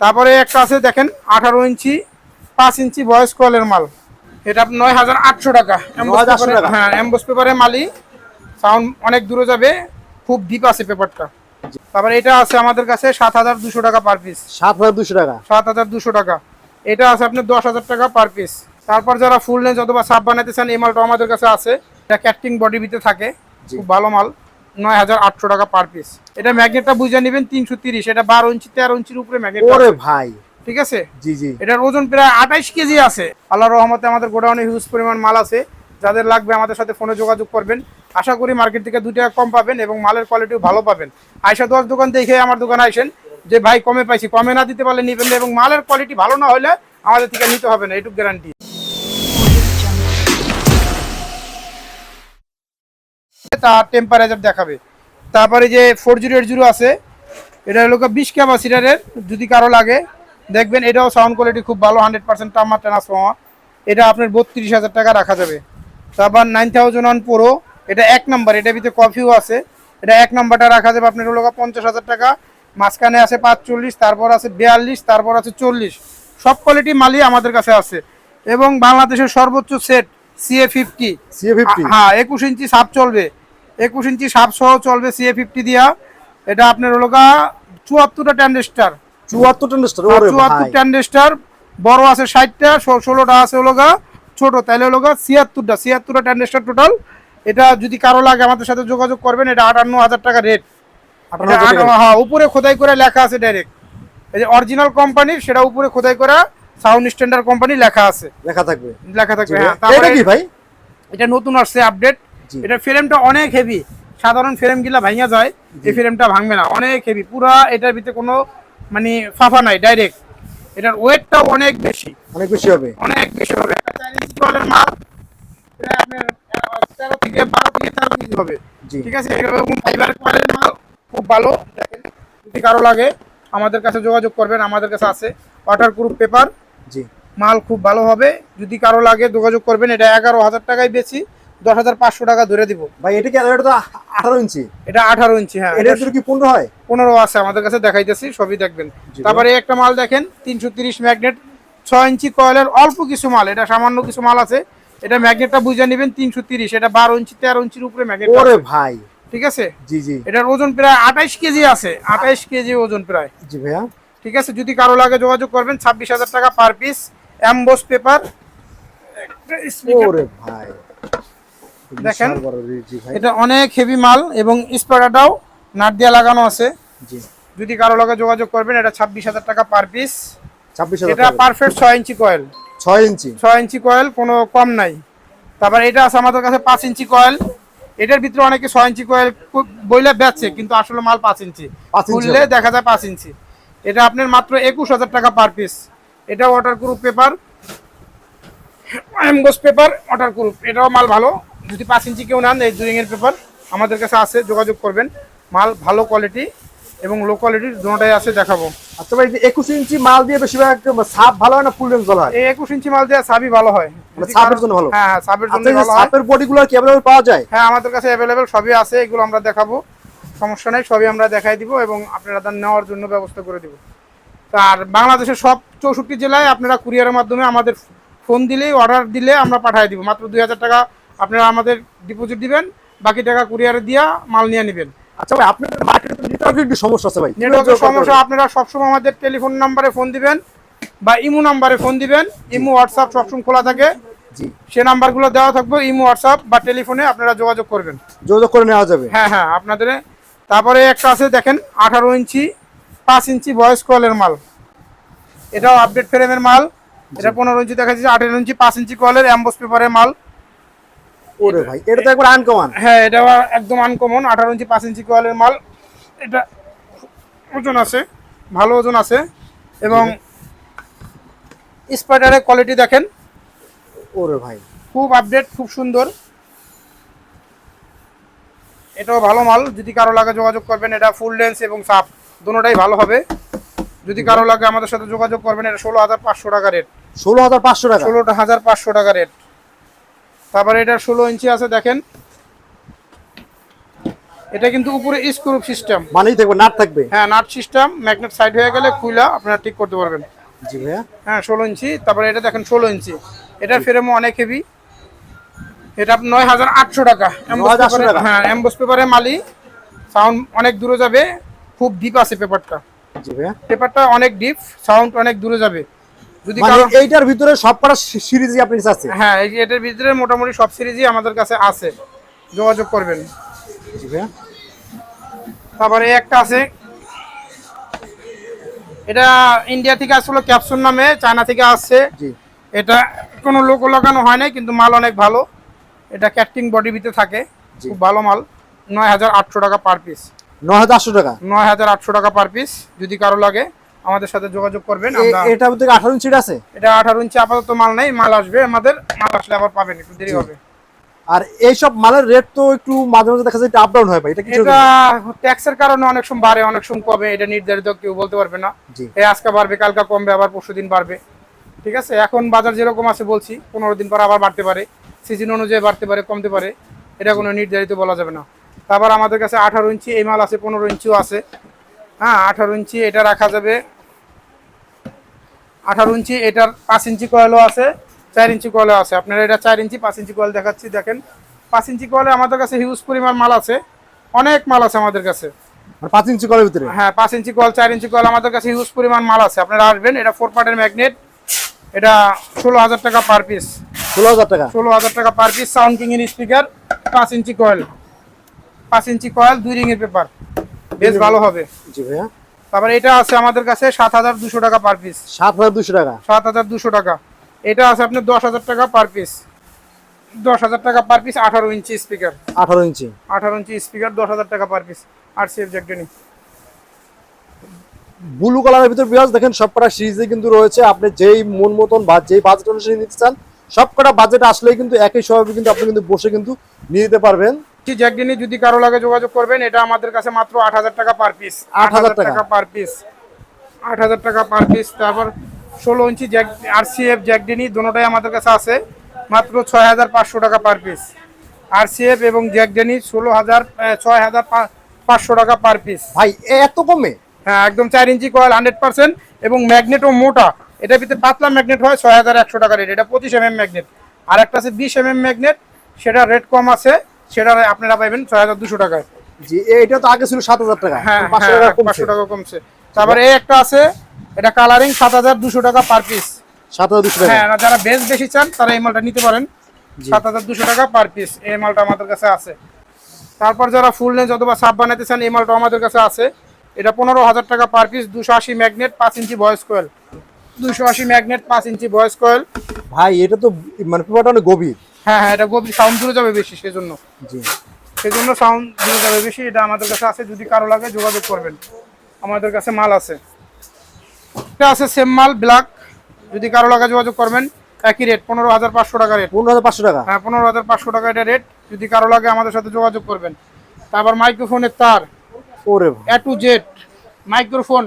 তারপরে একটা আছে দেখেন আঠারো ইঞ্চি পাঁচ ইঞ্চি ভয়েস কলের মাল। এটা নয় হাজার আটশো টাকা। Emboss 9,800 paper-এর- টাকা? হ্যাঁ এমবোস পেপারের মালই। সাউন্ড অনেক দূরে যাবে খুব ডিপ আছে পেপারটা তারপরে এটা আছে আমাদের কাছে সাত হাজার দুশো টাকা পার পিস সাত হাজার দুশো টাকা? সাত হাজার দুশো টাকা। এটা আছে আপনার দশ হাজার টাকা পার পিস তারপর যারা ফুল লেন্স অথবা সাব বানাতে চান এই মালটা আমাদের কাছে আছে। এটা ক্যাটিং বডি ভিতরে থাকে। খুব ভালো মাল। নয় হাজার আটশো টাকা পার পিস এটা ম্যাগনেটটা বুঝে নেবেন তিনশো তিরিশ এটা বারো ইঞ্চি তেরো ইঞ্চির উপরে ম্যাগনেট ভাই। ঠিক আছে? জি জি। এটার ওজন প্রায় আঠাইশ কেজি আছে। আল্লাহ রহমতে আমাদের গোডাউনে হিউজ পরিমাণ মাল আছে। যাদের লাগবে আমাদের সাথে ফোনে যোগাযোগ করবেন। আশা করি মার্কেট থেকে দু টাকা কম পাবেন এবং মালের কোয়ালিটিও ভালো পাবেন। আয়সা দশ দোকান দেখে আমার দোকানে আইসেন যে ভাই কমে পাইছি কমে না দিতে পারলে নিবেন না এবং মালের কোয়ালিটি ভালো না হলে আমাদের থেকে নিতে হবে না এটুকু গ্যারান্টি তার টেম্পারেচার দেখাবে। তারপরে যে ফোর জিরো এইট জিরো আছে এটা হলো বিশ ক্যাপাসিটারের যদি কারও লাগে দেখবেন এটাও সাউন্ড কোয়ালিটি খুব ভালো হান্ড্রেড পার্সেন্ট টামার ট্রান্সফর্মার এটা আপনার বত্রিশ হাজার টাকা রাখা যাবে। তারপর নাইন থাউজেন্ড ওয়ান প্রো এটা এক নাম্বার এটার ভিতরে কফিও আছে। এটা এক নাম্বারটা রাখা যাবে আপনার হলো পঞ্চাশ হাজার টাকা। মাঝখানে আছে পাঁচচল্লিশ তারপর আছে বিয়াল্লিশ তারপর আছে চল্লিশ। সব কোয়ালিটি মালই আমাদের কাছে আছে। এবং বাংলাদেশের সর্বোচ্চ set CA fifty CA fifty হ্যাঁ একুশ ইঞ্চি সাপ চলবে। একুশ ইঞ্চি সাপ সহ চলবে সিএ ফিফটি দিয়া। এটা আপনার হলো গা চুয়াত্তরটা ট্যান্ডেস্টার চুয়াত্তর ট্রানজিস্টার চুয়াত্তর ট্যান্ডেস্টার বড় আছে ষাটটা ষোলোটা আছে হলো গা ছোট তাহলে হলো গা ছিয়াত্তরটা ছিয়াত্তরটা ট্যান্ডেস্টার টোটাল এটা যদি কারও লাগে আমাদের সাথে যোগাযোগ করবেন এটা আটান্ন হাজার টাকা রেট হ্যাঁ উপরে খোদাই করে লেখা আছে ডাইরেক্ট এই যে অরিজিনাল কোম্পানির সেটা উপরে খোদাই করা সাউন্ড স্ট্যান্ডার্ড কোম্পানি লেখা আছে। লেখা থাকবে। লেখা থাকবে হ্যাঁ তারপরে কি ভাই? এটা নতুন আসছে আপডেট। এটা ফ্রেমটা অনেক হেভি সাধারণ ফ্রেম গিলা ভাঙা যায় এই ফ্রেমটা ভাঙবে না। অনেক হেভি পুরা এটার ভিতরে কোনো মানে ফাফা নাই ডাইরেক্ট এটার ওয়েটটাও অনেক বেশি। অনেক বেশি হবে। অনেক বেশি হবে। মাল এটা তেরো থেকে বারো থেকে তেরো কেজি হবে। ঠিক আছে? এরকম ফাইবার কোয়ালিটির মাল খুব ভালো। দেখেন যদি কারও লাগে আমাদের কাছে যোগাযোগ করবেন আমাদের কাছে আছে। ওয়াটার প্রুফ পেপার জি। মাল খুব ভালো হবে। যদি কারও লাগে যোগাযোগ করবেন। এটা এগারো হাজার টাকায় বেশি। দশ হাজার পাঁচশো টাকা ধরে দিব। ভাই এটা কি এটা তো আঠারো ইঞ্চি? এটা আঠারো ইঞ্চি হ্যাঁ। ভিতরে কি পনেরো হয়? পনেরো আছে আমাদের কাছে দেখাইতেছি সবই দেখবেন। তারপরে একটা মাল দেখেন তিনশো তিরিশ ম্যাগনেট ছয় ইঞ্চি কয়েলের অল্প কিছু মাল এটা সামান্য কিছু মাল আছে। এটা ম্যাগনেটটা বুঝে নেবেন তিনশো তিরিশ এটা বারো ইঞ্চি তেরো ইঞ্চির উপরে ম্যাগনেট ওরে ভাই। ঠিক আছে? জি জি। এটার ওজন প্রায় আঠাইশ কেজি আছে আঠাইশ কেজি ওজন প্রায়। জি ভাইয়া। ঠিক আছে? যদি কারও লাগে যোগাযোগ করবেন ছাব্বিশ হাজার টাকা পার পিস অ্যাম্বোস পেপার ওরে ভাই। দেখেন। এটা অনেক হেভি মাল এবং স্পারাটাও নাট দিয়ে লাগানো আছে। যদি কারও লাগে যোগাযোগ করবেন এটা ছাব্বিশ হাজার টাকা পার পিস ছাব্বিশ এটা। পারফেক্ট ছয় ইঞ্চি কয়েল ছয় ইঞ্চি। ছয় ইঞ্চি কয়েল কোনো কম নাই। তারপর এটা আছে আমাদের কাছে পাঁচ ইঞ্চি কয়েল এটার ভিতরে অনেকে ছয় ইঞ্চি কয়েল বইলে বেচছে কিন্তু আসলে মাল পাঁচ ইঞ্চি। পাঁচ ইঞ্চি খুললে দেখা যায় পাঁচ ইঞ্চি। এটা আপনার মাত্র একুশ হাজার টাকা পার পিস এটা ওয়াটার প্রুফ পেপার এমগোস পেপার ওয়াটার প্রুফ এটাও মাল ভালো। যদি পাঁচ ইঞ্চি কেউ নেন এই দুই পেপার আমাদের কাছে আছে যোগাযোগ করবেন। মাল ভালো কোয়ালিটি এবং লো কোয়ালিটির দুটোটাই আছে দেখাবো। আচ্ছা ভাই একুশ ইঞ্চি মাল দিয়ে বেশিরভাগ সাপ ভালো হয় না ফুল রেঞ্জ ভালো হয়? এই একুশ ইঞ্চি মাল দেওয়া সাবই ভালো হয়। মানে সাপের জন্য ভালো? হ্যাঁ হ্যাঁ জন্য আচ্ছা ভালো সাপের বডিগুলো কি available পাওয়া যায়? হ্যাঁ আমাদের কাছে অ্যাভেলেবেল সবই আছে এগুলো আমরা দেখাবো। সমস্যা নেই সবই আমরা দেখাই দিব এবং আপনারা তার নেওয়ার জন্য ব্যবস্থা করে দিব। আর বাংলাদেশের সব চৌষট্টি জেলায় আপনারা কুরিয়ারের মাধ্যমে আমাদের ফোন দিলেই অর্ডার দিলে আমরা পাঠিয়ে দিব। মাত্র দুই হাজার টাকা আপনারা আমাদের ডিপোজিট দিবেন বাকি টাকা কুরিয়ারে দিয়া মাল নিয়ে নেবেন। আচ্ছা ভাই আপনার মার্কেটে নেটওয়ার্কের একটু সমস্যা আছে ভাই। নেটওয়ার্কের সমস্যা আপনারা সবসময় আমাদের টেলিফোন নাম্বারে ফোন দিবেন বা ইমো নাম্বারে ফোন দিবেন। ইমো হোয়াটসঅ্যাপ সবসময় খোলা থাকে। জি। সে নাম্বারগুলো দেওয়া থাকবে ইমো হোয়াটসঅ্যাপ বা টেলিফোনে আপনারা যোগাযোগ করবেন। যোগাযোগ করে নেওয়া যাবে। হ্যাঁ হ্যাঁ আপনাদের তারপরে একটা আছে দেখেন আঠারো ইঞ্চি পাঁচ ইঞ্চি ভয়েস কলের মাল। এটাও আপডেট ফ্রেমের মাল। এটা পনেরো ইঞ্চি দেখা যাচ্ছে আঠেরো ইঞ্চি পাঁচ ইঞ্চি কলের অ্যাম্বোস পেপারের মাল। ওরে ভাই এটা তো একবার আনকমান হ্যাঁ এটা একদম আনকমন আঠারো ইঞ্চি পাঁচ ইঞ্চি কলের মাল। এটা ওজন আছে ভালো ওজন আছে এবং স্পাইডারের কোয়ালিটি দেখেন। ওরে ভাই। খুব আপডেট খুব সুন্দর। এটাও ভালো মাল যদি কারও লাগে যোগাযোগ করবেন এটা ফুল লেন্স এবং সাপ দুটোটাই ভালো হবে। যদি কারও লাগে আমাদের সাথে যোগাযোগ করবেন এটা ষোলো হাজার পাঁচশো টাকা রেট ষোলো হাজার পাঁচশো টাকা। ষোলো হাজার পাঁচশো টাকা রেট তারপরে এটা ষোলো ইঞ্চি আছে দেখেন। এটা কিন্তু উপরে স্ক্রু সিস্টেম মানেই থাকবে নাট থাকবে। হ্যাঁ নাট সিস্টেম ম্যাগনেট সাইড হয়ে গেলে খুইলা আপনারা ঠিক করতে পারবেন। জি ভাইয়া। হ্যাঁ ষোলো ইঞ্চি তারপরে এটা দেখেন ষোলো ইঞ্চি। এটার ফ্রেমও অনেক হেভি এটা নয় হাজার আটশো টাকা। Emboss 9,800 হ্যাঁ এমবোস পেপারে মালি। সাউন্ড অনেক দূরে যাবে খুব ডিপ আছে পেপারটা জি ভাইয়া। পেপারটা অনেক ডিপ সাউন্ড অনেক দূরে যাবে। যদি মানে এইটার ভিতরে সব কটা সিরিজই আপনার কাছে আছে? হ্যাঁ এটার ভিতরে মোটামুটি সব সিরিজই আমাদের কাছে আছে। যোগাযোগ করবেন। তারপরে একটা আছে। এটা ইন্ডিয়া থেকে আসলে ক্যাপসুল নামে চায়না থেকে আসছে। এটা কোনো লোক লাগানো হয় নাই কিন্তু মাল অনেক ভালো। এটা ক্যাটিং বডি ভিতরে থাকে। খুব ভালো মাল। নয় হাজার আটশো টাকা পার পিস। নয় হাজার আটশো টাকা? নয় হাজার আটশো টাকা পার পিস যদি কারও লাগে। আমাদের সাথে যোগাযোগ করবেন এ- আমরা এটার ভিতরে আঠারো ইঞ্চির আছে? এটা আঠারো ইঞ্চি আপাতত মাল নেই মাল আসবে আমাদের মাল আসলে আবার পাবেন একটু দেরি হবে। আর এইসব মালের রেট তো একটু মাঝে মাঝে দেখা যায় আপ ডাউন হয় ভাই এটা কিছু এটা ট্যাক্সের কারণে অনেক সময় বাড়ে অনেক সময় কমে এটা নির্ধারিত কেউ বলতে পারবে না। এই আজকে বাড়বে কালকে কমবে আবার পরশু দিন বাড়বে। ঠিক আছে? এখন বাজার যেরকম আছে বলছি পনেরো দিন পর আবার বাড়তে পারে। সিজন অনুযায়ী বাড়তে পারে কমতে পারে। এটা কোনো নির্ধারিত বলা যাবে না। তারপর আমাদের কাছে আঠারো ইঞ্চি এই মাল আছে পনেরো ইঞ্চিও আছে। হ্যাঁ আঠারো ইঞ্চি এটা রাখা যাবে আঠারো ইঞ্চি এটার পাঁচ ইঞ্চি কয়েলও আছে চার ইঞ্চি কয়েলও আছে। আপনারা এটা চার ইঞ্চি পাঁচ ইঞ্চি কয়েল দেখাচ্ছি দেখেন। পাঁচ ইঞ্চি কয়েলে আমাদের কাছে হিউজ পরিমাণ মাল আছে। অনেক মাল আছে আমাদের কাছে। মানে পাঁচ ইঞ্চি কলের ভিতরে? হ্যাঁ পাঁচ ইঞ্চি কল চার ইঞ্চি কল আমাদের কাছে হিউজ পরিমাণ মাল আছে। আপনারা আসবেন এটা ফোর পার্টের ম্যাগনেট এটা ষোলো হাজার টাকা পার পিস ষোলো হাজার টাকা? ষোলো হাজার টাকা পার পিস সাউন্ড কিং এর স্পিকার পাঁচ ইঞ্চি কয়েল পাঁচ ইঞ্চি কয়েল দুই রিংয়ের পেপার বেশ ভালো হবে। জি ভাইয়া। তারপরে এটা আছে আমাদের কাছে সাত হাজার দুশো টাকা পার পিস সাত হাজার দুশো টাকা। সাত হাজার দুশো টাকা। এটা আছে আপনার দশ হাজার টাকা পার পিস দশ হাজার টাকা পার পিস আঠারো ইঞ্চি স্পিকার আঠারো ইঞ্চি। আঠারো ইঞ্চি স্পিকার দশ হাজার টাকা পার পিস আর সেফ জ্যাকটেনি ব্লু কালারের ভিতরে বিরাজ দেখেন সব কটা সিরিজে কিন্তু রয়েছে। আপনি যেই মন মতন বা যেই বাজেট অনুসারে নিতে চান সব কটা বাজেট আসলেই কিন্তু একই স্বভাবে কিন্তু আপনি কিন্তু বসে কিন্তু নিয়ে নিতে পারবেন। জ্যাকডিনি যদি কারও লাগে যোগাযোগ করবেন এটা আমাদের কাছে মাত্র আট হাজার টাকা পার পিস 8,000 টাকা। পার পিস আট হাজার টাকা পার পিস তারপর ষোলো ইঞ্চি জ্যাক আর সি এফ জ্যাকডিনি দুটোটাই আমাদের কাছে আছে মাত্র ছয় হাজার পাঁচশো টাকা পার পিস আর সি এফ এবং জ্যাকডেনি ষোলো হাজার ছয় হাজার পাঁচশো টাকা পার পিস ভাই এত কমে? হ্যাঁ একদম চার ইঞ্চি কয়েল হান্ড্রেড পার্সেন্ট এবং ম্যাগনেটও মোটা। এটার ভিতরে পাতলা ম্যাগনেট হয় ছয় হাজার একশো টাকা রেট এটা পঁচিশ এম এম ম্যাগনেট আর একটা আছে বিশ এম এম ম্যাগনেট সেটা রেট কম আছে। সেটা আপনারা পাবেন ছয় হাজার দুশো টাকায়। জি এটা তো আগে ছিল সাত হাজার টাকা। হ্যাঁ পাঁচশো হ্যাঁ, টাকা কমছে। পাঁচশো টাকা কমছে। তারপরে এই একটা আছে এটা কালারিং সাত হাজার দুশো টাকা পার পিস সাত হাজার দুশো টাকা। হ্যাঁ যারা বেশ বেশি চান তারা এই মালটা নিতে পারেন। সাত হাজার দুশো টাকা পার পিস এই মালটা আমাদের কাছে আছে। তারপর যারা ফুল লেন্স অথবা সাব বানাতে চান এই মালটা আমাদের কাছে আছে। এটা পনেরো হাজার টাকা পার পিস দুশো আশি ম্যাগনেট পাঁচ ইঞ্চি ভয়েস কোয়েল দুশো আশি ম্যাগনেট পাঁচ ইঞ্চি ভয়েস কোয়েল ভাই এটা তো মানে পেপারটা অনেক গভীর। হ্যাঁ হ্যাঁ এটা গভীর সাউন্ড দূরে যাবে বেশি সেজন্য। জি। সেজন্য সাউন্ড দূরে যাবে বেশি এটা আমাদের কাছে আছে যদি কারও লাগে যোগাযোগ করবেন। আমাদের কাছে মাল আছে। এটা আছে সেম মাল ব্ল্যাক যদি কারও লাগে যোগাযোগ করবেন একই রেট পনেরো হাজার পাঁচশো টাকা রেট পনেরো হাজার পাঁচশো টাকা? হ্যাঁ পনেরো হাজার পাঁচশো টাকা এটা রেট যদি কারও লাগে আমাদের সাথে যোগাযোগ করবেন। তারপর মাইক্রোফোনের তার। ওরে A to Z microphone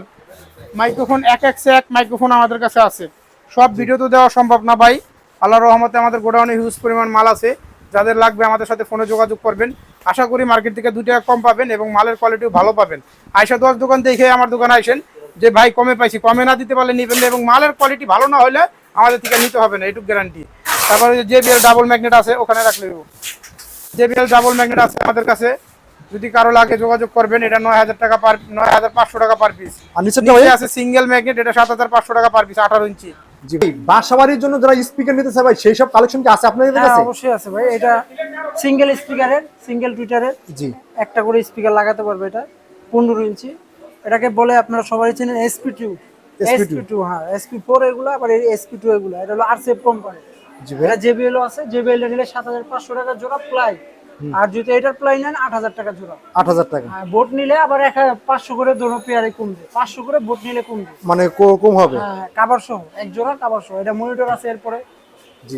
microphone এক এক এক মাইক্রোফোন আমাদের কাছে আছে। সব ভিডিও তো দেওয়া সম্ভব না ভাই। আল্লাহর রহমতে আমাদের গোডাউনে হিউজ পরিমাণ মাল আছে। যাদের লাগবে আমাদের সাথে ফোনে যোগাযোগ করবেন। আশা করি মার্কেট থেকে দু টাকা কম পাবেন এবং মালের কোয়ালিটিও ভালো পাবেন। আয়সা দশ দোকান দেখে আমার দোকানে আইসেন যে ভাই, কমে পাইছি। কমে না দিতে পারলে নিবেন এবং মালের কোয়ালিটি ভালো না হলে আমাদের থেকে নিতে হবে না এইটুকু গ্যারান্টি তারপরে যে বিএল ডাবল ম্যাগনেট আছে, ওখানে রাখলে যে বিএল ডাবল ম্যাগনেট আছে আমাদের কাছে। যদি কারও লাগে যোগাযোগ করবেন এটা নয় হাজার টাকা পার নয় হাজার পাঁচশো টাকা পার পিস আর নিচে আছে সিঙ্গেল ম্যাগনেট এটা সাত হাজার পাঁচশো টাকা পার পিস আঠারো ইঞ্চি। জি ভাই জন্য যারা স্পিকার নিতে চায় ভাই সেই সব কালেকশন কি আছে আপনাদের হ্যাঁ কাছে? অবশ্যই আছে ভাই। এটা সিঙ্গেল স্পিকারের সিঙ্গেল টুইটারের জি। একটা করে স্পিকার লাগাতে পারবে এটা পনেরো ইঞ্চি। এটাকে বলে আপনারা সবাই চেনেন SP two SP2 SP two হ্যাঁ এসপি ফোর এগুলো আবার এসপি টু এগুলো। এটা হলো আরসেপ কোম্পানি জি ভাই। এটা জেবিএল আছে। জেবিএল নিলে সাত হাজার পাঁচশো টাকা জোড়া প্লাই। আর যদি এটার প্লাই নেন আট হাজার টাকা জোড়া। আট হাজার টাকা। বোট নিলে আবার এক পাঁচশো করে দোনো পেয়ারে কমবে। পাঁচশো করে বোট নিলে কমবে। মানে কম হবে? হ্যাঁ কাবার সহ এক জোড়া কাবার সহ। এটা মনিটর আছে এরপরে।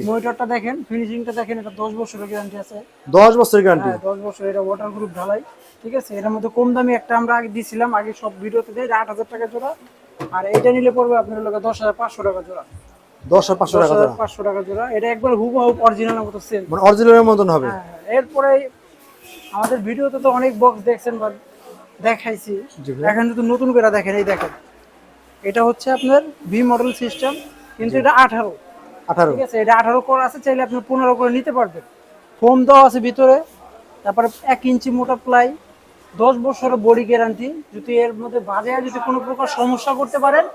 মনিটরটা দেখেন ফিনিশিংটা দেখেন এটা দশ বছরের গ্যারান্টি আছে। দশ বছর গ্যারান্টি হ্যাঁ দশ বছর এটা ওয়াটার গ্রুপ ঢালাই। ঠিক আছে? এটার মধ্যে কম দামি একটা আমরা আগে দিয়েছিলাম আগে সব ভিডিওতে দেয় আট হাজার টাকা জোড়া। আর এটা নিলে পড়বে আপনার লোক দশ হাজার পাঁচশো টাকা জোড়া। দশ আর পাঁচশো টাকা পাঁচশো টাকা জোড়া। এটা একবার হুবহু অরিজিনাল মতো সেল মানে অরিজিনালের মতন হবে। হ্যাঁ এরপরে আমাদের ভিডিওতে তো অনেক বক্স দেখছেন বা দেখাইছি। এখন যদি নতুন করে দেখেন এই দেখেন। এটা হচ্ছে আপনার ভি মডেল সিস্টেম কিন্তু এটা আঠারো। আঠারো। ঠিক আছে এটা আঠারো করে আছে চাইলে আপনি পনেরো করে নিতে পারবেন। ফোম দেওয়া আছে ভিতরে তারপরে এক ইঞ্চি মোটা প্লাই দশ বছরের বডি গ্যারান্টি যদি এর মধ্যে বাজে যদি কোনো প্রকার সমস্যা করতে পারেন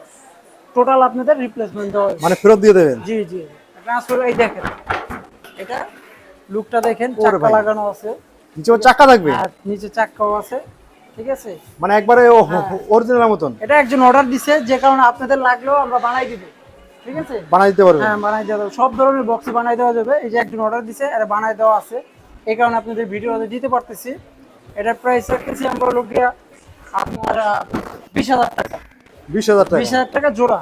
টোটাল আপনাদের রিপ্লেসমেন্ট দেওয়া মানে ফেরত দিয়ে দেবেন? জি জি। ট্রান্সফার এই দেখেন। এটা লুকটা দেখেন চাকা লাগানো আছে। নিচে চাকা থাকবে? নিচে চাকাও আছে ঠিক আছে? মানে একবারে হ্যাঁ। অরিজিনাল মতন? এটা একজন অর্ডার দিছে যে কারণে আপনাদের লাগলেও আমরা বানাই দিব ঠিক আছে? বানাই দিতে পারবে। হ্যাঁ বানাই দেওয়া সব ধরনের বক্সে বানাই দেওয়া যাবে। এই যে একজন অর্ডার দিছে এটা বানাই দেওয়া আছে। এই কারণে আপনাদের ভিডিওতে দিতে পারতেছি। এটার প্রাইস রাখতেছি আমরা লোক গিয়া আপনার বিশ হাজার টাকা। বিশ হাজার টাকা। বিশ হাজার টাকা জোড়া।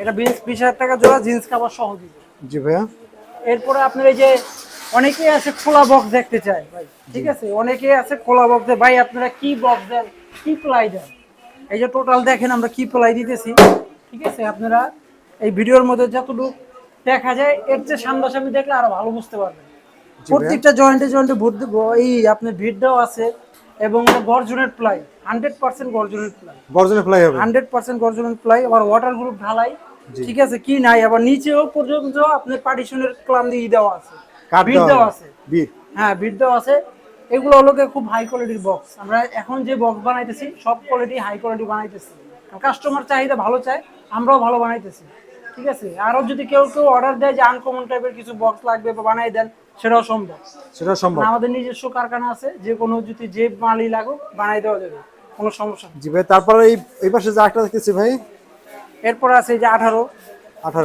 এটা বিশ হাজার টাকা জোড়া জিন্স কাভার সহ দিব। জি ভাইয়া। এরপরে আপনার এই যে অনেকেই আছে খোলা বক্স দেখতে চায় ভাই ঠিক আছে? অনেকেই আছে খোলা বক্স ভাই আপনারা কি বক্স দেন? কি প্লাই দেন? এই যে টোটাল দেখেন আমরা কি প্লাই দিতেছি ঠিক আছে? আপনারা এই ভিডিওর মধ্যে যতটুকু দেখা যায় এর চেয়ে সামনাসামনি দেখলে আরও ভালো বুঝতে পারবেন। প্রত্যেকটা জয়েন্টে জয়েন্টে এই আপনার ভিড়টাও আছে। এবং গর্জনের প্লাই হান্ড্রেড পার্সেন্ট গর্জনের প্লাই। গর্জনে ফ্লাই হবে। হান্ড্রেড পার্সেন্ট গর্জনের প্লাই আবার ওয়াটার গ্রুপ ঢালাই। ঠিক আছে কি নাই আবার নিচেও পর্যন্ত আপনার পার্টিশনের ক্লাম দিয়ে দেওয়া আছে। বিট দেওয়া আছে। হ্যাঁ বিট দেওয়া আছে। এগুলো হলো খুব হাই কোয়ালিটির বক্স আমরা এখন যে বক্স বানাইতেছি সব কোয়ালিটি হাই কোয়ালিটি বানাইতেছি। কাস্টমার চাহিদা ভালো চায় আমরাও ভালো বানাইতেছি। ঠিক আছে আরও যদি কেউ কেউ অর্ডার দেয় যে আনকমন টাইপের কিছু বক্স লাগবে বা বানাই দেন সেটাও সম্ভব। সেটা সম্ভব। আমাদের নিজস্ব কারখানা আছে যে কোনো যদি যে মালই লাগুক বানাই দেওয়া যাবে কোনো সমস্যা জি ভাই তারপরে এই এই পাশে যে একটা দেখতেছি ভাই। এরপর আছে এই যে আঠারো।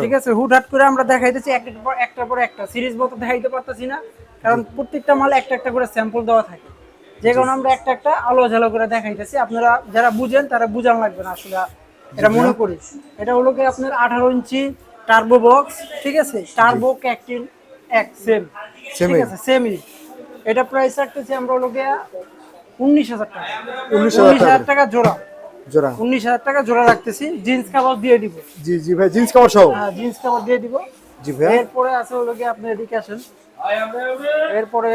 ঠিক আছে হুটহাট করে আমরা দেখাইতেছি একটার পর একটার পর একটা। সিরিজ মতো দেখাইতে পারতেছি না কারণ প্রত্যেকটা মাল একটা একটা করে স্যাম্পল দেওয়া থাকে। যে কারণে আমরা একটা একটা আলো ঝালো করে দেখাইতেছি। আপনারা যারা বুঝেন তারা বুঝান লাগবে না আসলে এটা মনে করি। এটা হলো কি আপনার আঠারো ইঞ্চি টার্বো বক্স ঠিক আছে? টার্বো ক্যাকটিন এক সেম ঠিক আছে সেমই এটা প্রাইস রাখতেছি আমরা হলো গিয়া উনিশ হাজার টাকা। 19,000 উনিশ হাজার টাকা জোড়া। জোড়া। উনিশ হাজার টাকা জোড়া রাখতেছি জিন্স কাবাব দিয়ে দিব। জি জি ভাই জিন্স কাভার সহ? হ্যাঁ জিন্স কাভার দিয়ে দিব। জি ভাইয়া এরপরে আছে হলো গিয়ে আপনার এদিকে আসেন এরপরে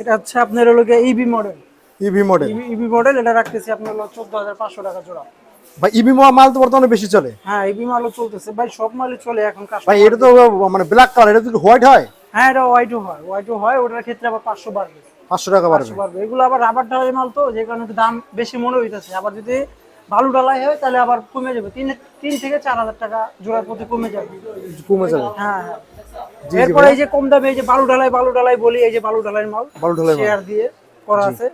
এটা হচ্ছে আপনার হলো গিয়ে EB model EV model EB model এটা রাখতেছি আপনার হলো চোদ্দ হাজার পাঁচশো টাকা জোড়া। ভাই ইভি মাল তো বর্তমানে বেশি চলে। হ্যাঁ ইবি মালও চলতেছে। ভাই সব মালই চলে এখন ভাই এটা তো মানে ব্ল্যাক কালার এটা যদি হোয়াইট হয়? হ্যাঁ এটা ওয়াইটও হয়। ওয়াইটও হয় ওটার ক্ষেত্রে আবার পাঁচশো বাড়বে। পাঁচশো টাকা বাড়বে। এগুলো আবার রাবার ঢালাই মাল তো যে কারণে একটু দাম বেশি মনে হইতেছে। আবার যদি বালু ঢালাই হয় তাহলে আবার কমে যাবে। তিন তিন থেকে চার হাজার টাকা জোড়ার প্রতি কমে যাবে। কমে যাবে। হ্যাঁ হ্যাঁ। এরপরে এই যে কম দামে এই যে বালু ঢালাই বালু ঢালাই বলি এই যে বালু ঢালাই মাল বালু ঢালাই শেয়ার দিয়ে করা আছে।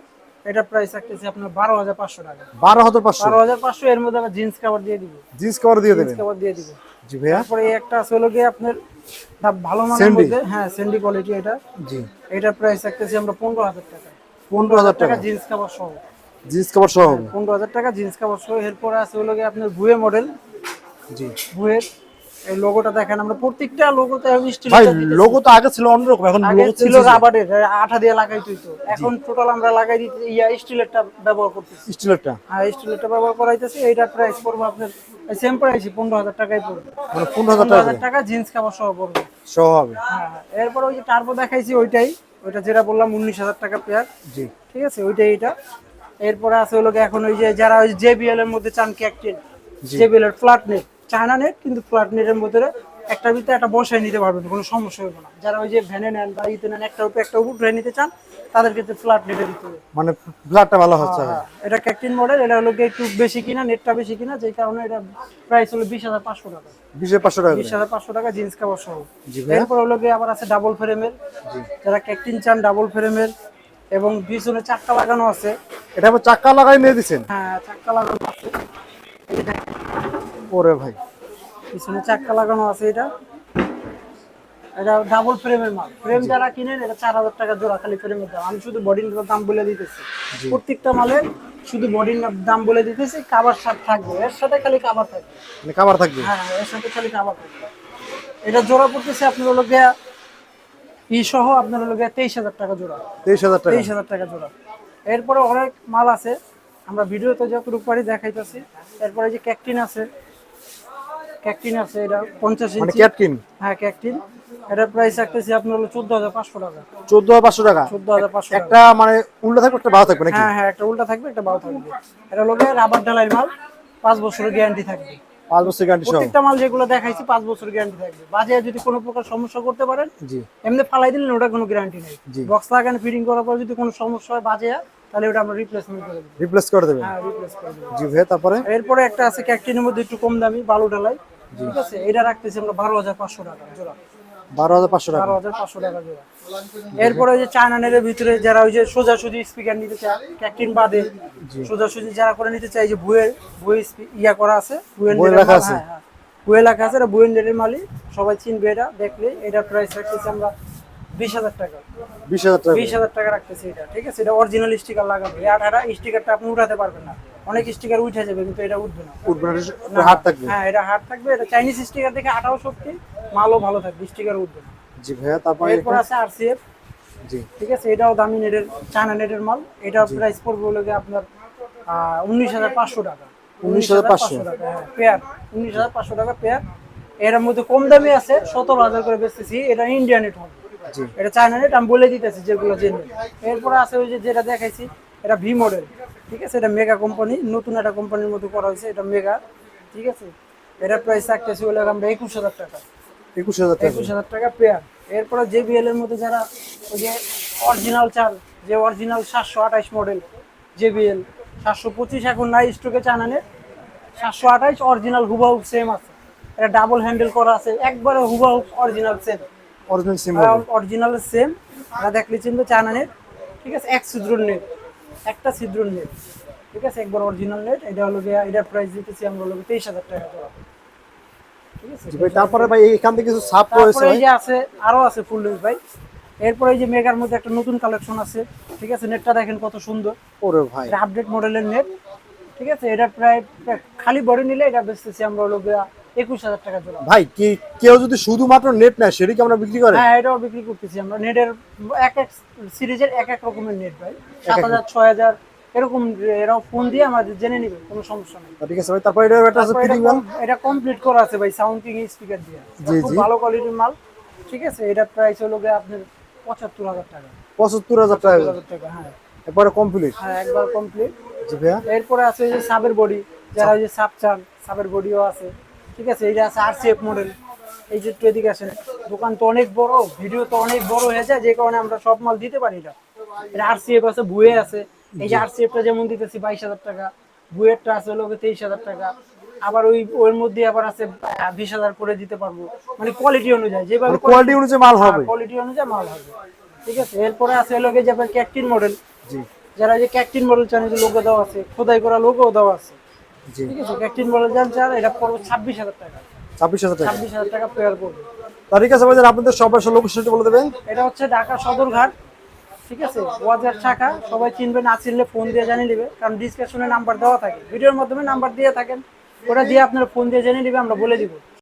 এটা প্রাইস রাখতেছি আপনার বারো হাজার পাঁচশো টাকা। বারো হাজার পাঁচশো। বারো হাজার পাঁচশো এর মধ্যে আবার জিন্স কাভার দিয়ে দিব। জিন্স কাভার দিয়ে জিন্স দেবেন। কাভার দিয়ে দিব। জি ভাইয়া। তারপরে একটা আছে হলো গিয়ে আপনার ভালো মানের মধ্যে হ্যাঁ স্যান্ডি কোয়ালিটি এটা। জি। এটার প্রাইস রাখতেছি আমরা পনেরো হাজার টাকা। পনেরো হাজার টাকা। জিন্স কাভার সহ। জিন্স কাভার সহ? পনেরো হাজার টাকা জিন্স কাভার সহ। এরপরে আছে হলো গিয়ে আপনার ভুয়ে মডেল জি। ভুয়ের এই লোগোটা দেখেন আমরা প্রত্যেকটা লোগোতে স্টিল ভাই লোগো তো আগে ছিল অন্যরকম এখন লোগো ছিল রাবারের আঠা দিয়ে লাগাই তো এখন টোটাল আমরা লাগাই দিতে ইয়া স্টিলেরটা ব্যবহার করতেছি। স্টিলেরটা আর স্টিলেরটা ব্যবহার করাইতেছি এইটার প্রাইস পড়বে আপনার সেম প্রাইসই পনেরো হাজার টাকাই পড়বে। মানে পনেরো হাজার পনেরো টাকা হাজার টাকা জিন্স কাপড় সহ পড়বে। সহ হবে। হ্যাঁ হ্যাঁ। এরপর ওই যে টার্বো দেখাইছি ওইটাই ওইটা যেটা বললাম উনিশ হাজার টাকা পেয়ার জি। ঠিক আছে ওইটাই এটা। এরপরে আছে হলো এখন ওই যে যারা ওই জেবিএল এর মধ্যে চান ক্যাকটেন জেবিএল এর ফ্ল্যাট নেট চায়না নেট কিন্তু ফ্ল্যাট নেটের মধ্যে একটা ভিতরে একটা বসায় নিতে পারবেন কোনো সমস্যা হবে না। যারা ওই যে ভ্যানে নেন বা ইতে নেন একটা উপরে একটা উপর উপরে নিতে চান তাদের ক্ষেত্রে ফ্ল্যাট নেটে দিতে হবে। মানে ব্লাডটা ভালো হচ্ছে হ্যাঁ, এটা ক্যাকটিন মডেল এটা হলো একটু বেশি কিনা নেটটা বেশি কিনা যেই কারণে এটা প্রাইস হলো বিশ হাজার পাঁচশো টাকা। বিশে পাঁচশো টাকা বিশ হাজার পাঁচশো টাকা জিন্স কাপড় সহ। এরপর হলো গিয়ে আবার আছে ডাবল ফ্রেমের যারা ক্যাকটিন চান ডাবল ফ্রেমের এবং পিছনে চাক্কা লাগানো আছে। এটা আবার চাক্কা লাগাই নিয়ে দিচ্ছেন হ্যাঁ চাক্কা লাগানো আছে। ওরে ভাই। পিছনে চাক্কা লাগানো আছে এটা। এটা ডাবল ফ্রেমের মাল। ফ্রেম যারা কিনেন এটা চার হাজার টাকা জোড়া খালি ফ্রেমের দাম। আমি শুধু বডির দাম বলে দিতেছি। প্রত্যেকটা মালের শুধু বডির দাম বলে দিতেছি কাবার সাথে থাকবে। এর সাথে খালি কাবার থাকবে। মানে কাবার থাকবে? হ্যাঁ এর সাথে খালি কাবার থাকবে। এটা জোড়া পড়তেছে আপনার হলো গিয়া ই সহ আপনার হলো গিয়া তেইশ হাজার টাকা জোড়া। তেইশ হাজার টাকা। তেইশ হাজার টাকা জোড়া। এরপরে অনেক মাল আছে। আমরা ভিডিওতে যতটুকু পারি দেখাইতেছি। এরপরে যে ক্যাকটিন আছে ক্যাকটিন আছে এটা পঞ্চাশ মানে ইঞ্চি। ক্যাটকিন হ্যাঁ ক্যাকটিন। এটার প্রাইস রাখতেছি আপনার হলো টাকা। একটা মানে উল্টা থাকবে একটা ভালো থাকবে নাকি? হ্যাঁ হ্যাঁ একটা উল্টা থাকবে একটা বাউ থাকবে। এটা হলো রাবার ডালাই মাল পাঁচ বছরের গ্যারান্টি থাকবে। পাঁচ বছর গ্যারান্টি সহ? প্রত্যেকটা মাল যেগুলো দেখাইছি গ্যারান্টি থাকবে। বাজে যদি কোনো প্রকার সমস্যা করতে পারেন জি। এমনি ফালাই দিলেন ওটা কোনো গ্যারান্টি নেই। বক্স লাগানো ফিটিং করার পর যদি কোনো সমস্যা হয় বাজে তাহলে ওটা আমরা রিপ্লেসমেন্ট করে দেবো। রিপ্লেস করে দেবেন? হ্যাঁ রিপ্লেস করে দেবো। জি ভাই তারপরে? এরপরে একটা আছে ক্যাকটিনের মধ্যে একটু কম দামি বালু ডালাই ঠিক আছে? এটা রাখতেছি আমরা বারো হাজার পাঁচশো টাকা জোড়া। বারো হাজার পাঁচশো টাকা। বারো হাজার পাঁচশো টাকা জোড়া। এরপরে ওই যে চায়নানের ভিতরে যারা ওই যে সোজাসুজি স্পিকার নিতে চায় ক্যাকটিন বাদে সোজাসুজি যারা করে নিতে চায় যে ইয়া করা আছে লেখা আছে। বুয়ে লেখা আছে এটা মালিক সবাই চিনবে এটা দেখলে এটার প্রাইস রাখতেছি আমরা বিশ হাজার টাকা। বিশ হাজার টাকা। বিশ হাজার টাকা রাখতেছি এটা ঠিক আছে? এটা অরিজিনাল স্টিকার লাগাবে। এই আঠাটা স্টিকারটা আপনি উঠাতে পারবেন না। অনেক স্টিকার উঠে যাবে কিন্তু এটা উঠবে না। উঠবে না, হাত থাকবে। হ্যাঁ এটা হার্ড থাকবে। এটা চাইনিজ স্টিকার দেখে শক্তি মালও ভালো থাকবে স্টিকার উঠবে না। জি ভাইয়া তারপরে এরপর আছে আরসিএফ জি। ঠিক আছে? এটাও দামি নেটের চায়না নেটের মাল। প্রাইস পড়বে আপনার উনিশ হাজার পাঁচশো টাকা। 19,500 টাকা হ্যাঁ পেয়ার উনিশ হাজার পাঁচশো টাকা পেয়ার এর মধ্যে কম দামি আছে সতেরো হাজার করে বেচতেছি। এটা ইন্ডিয়ান নেট হবে এটা চায়না নেট আমি বলে দিতেছি যেগুলো জেনে এরপরে আছে ওই যে যেটা দেখাইছি এটা ভি মডেল ঠিক আছে? এটা মেগা কোম্পানি নতুন একটা কোম্পানির মধ্যে করা হয়েছে এটা মেগা ঠিক আছে? এটার প্রাইস হলো আমরা একুশ হাজার টাকা। একুশ হাজার টাকা। একুশ হাজার টাকা পেয়ার এরপরে জেবিএল এর মধ্যে যারা ওই যে অরিজিনাল চাল যে অরিজিনাল সাতশো আঠাইশ মডেল জেবিএল সাতশো পঁচিশ এখন নাই স্টকে চানানে সাতশো আঠাইশ অরিজিনাল হুবাহু সেম আছে। এটা ডাবল হ্যান্ডেল করা আছে একবারে হুবাহু original same original same original same এটা দেখলে চিনবে চানানের ঠিক আছে এক ছিদ্র নেট একটা ছিদ্র নেট ঠিক আছে একবার অরিজিনাল নেট এটা হলো গিয়ে এটার প্রাইস দিতেছি আমরা হলো তেইশ হাজার টাকা জোড়া। ঠিক আছে ভাই তারপরে ভাই এখান থেকে কিছু সাপ রয়েছে এই যে আছে আরও আছে ফুল লেন্স ভাই। এরপরে এই যে মেগার মধ্যে একটা নতুন কালেকশন আছে। ঠিক আছে নেটটা দেখেন কত সুন্দর। ওরে ভাই। আপডেট মডেলের নেট ঠিক আছে এটা প্রায় খালি বডি নিলে এটা বেচতেছি আমরা হলো গিয়া একুশ হাজার টাকা জোড়া। ভাই কি কেউ যদি শুধুমাত্র নেট নেয় সেটা কি আমরা বিক্রি করে? হ্যাঁ এটাও বিক্রি করতেছি আমরা। নেটের এক এক সিরিজের এক এক রকমের নেট ভাই। সাত হাজার ছয় হাজার এরকম এরাও ফোন দিয়ে আমাদের জেনে নিবে কোনো সমস্যা নেই। ঠিক আছে ভাই তারপরে এটা একটা আছে ফিটিং ম্যান এটা কমপ্লিট করা আছে ভাই সাউন্ড কিং স্পিকার দিয়ে। খুব ভালো কোয়ালিটির মাল। ঠিক আছে এটার প্রাইস হলো গিয়ে আপনার পঁচাত্তর হাজার টাকা। পঁচাত্তর হাজার টাকা হ্যাঁ। এরপরে কমপ্লিট হ্যাঁ একবার কমপ্লিট জি ভাইয়া। এরপরে আছে যে সাবের বডি যারা ওই যে সাব চান সাবের বডিও আছে। ঠিক আছে এইটা আছে আরসিএফ মডেল এই যে একটু এদিকে আসেন। দোকান তো অনেক বড় ভিডিও তো অনেক বড় হয়ে যায় যে কারণে আমরা সব মাল দিতে পারি না। এটা আর আরসিএফ আছে বুয়ে আছে। এই যে আর আরসিএফটা যেমন দিতেছি বাইশ হাজার টাকা। বুয়েরটা আছে হলো তেইশ হাজার টাকা। আবার ওই ওর মধ্যে আবার আছে বিশ হাজার করে দিতে পারব। মানে কোয়ালিটি অনুযায়ী যেভাবে কোয়ালিটি অনুযায়ী মাল হবে। কোয়ালিটি অনুযায়ী মাল হবে। ঠিক আছে এরপরে আছে হলো যে আপনার ক্যাকটিন মডেল জি। যারা যে ক্যাকটিন মডেল চান যে লোগো দেওয়া আছে খোদাই করা লোগো দেওয়া আছে। ঠিক আছে ক্যাকটিন যান এটা পড়বে ছাব্বিশ হাজার টাকা। ছাব্বিশ হাজার টাকা। ছাব্বিশ হাজার টাকা পেয়ার পড়বে তা ঠিক আছে ভাই আপনাদের সবার লোকেশনটা বলে দেবেন। এটা হচ্ছে ঢাকা সদরঘাট ঠিক আছে ওয়াজার শাখা। সবাই চিনবে না চিনলে ফোন দিয়ে জানিয়ে নেবে কারণ ডিসকাশনে নাম্বার দেওয়া থাকে। ভিডিওর মাধ্যমে নাম্বার দিয়ে থাকেন ওটা দিয়ে আপনার ফোন দিয়ে জেনে নেবে আমরা বলে দিব।